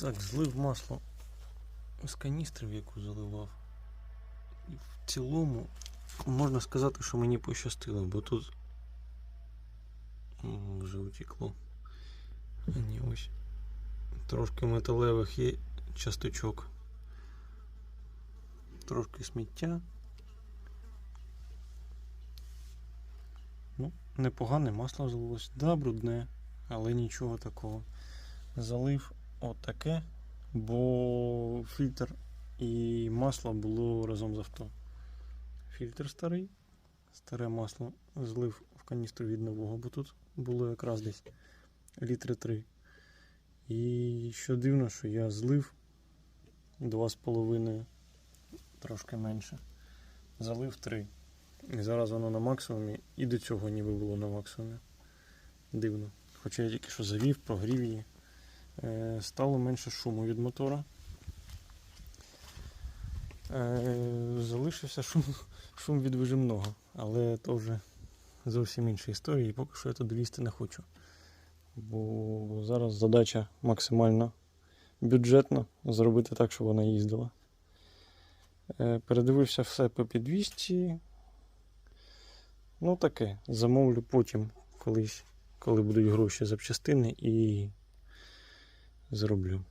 Так, злив масло з каністри, в яку заливав. І в цілому можна сказати, що мені пощастило, бо тут вже утекло. Ні, ось. Трошки металевих є часточок. Трошки сміття. Ну, непогане масло злилось. Да, брудне, але нічого такого. Залив отаке, бо фільтр і масло було разом з авто. Фільтр старий, старе масло злив в каністру від нового, бо тут було якраз десь літри 3. І що дивно, що я злив 2,5, трошки менше. Залив 3. І зараз воно на максимумі, і до цього ніби було на максимумі. Дивно. Хоча я тільки що завів, прогрів її. Е, стало менше шуму від мотора. Е, залишився шум, шум від вижимного, але то вже зовсім інша історія, і поки що я туди лізти не хочу. Бо зараз задача максимально бюджетна зробити так, щоб вона їздила. Е, передивився все по підвісці. Ну таке, замовлю потім колись, коли будуть гроші запчастини і зроблю.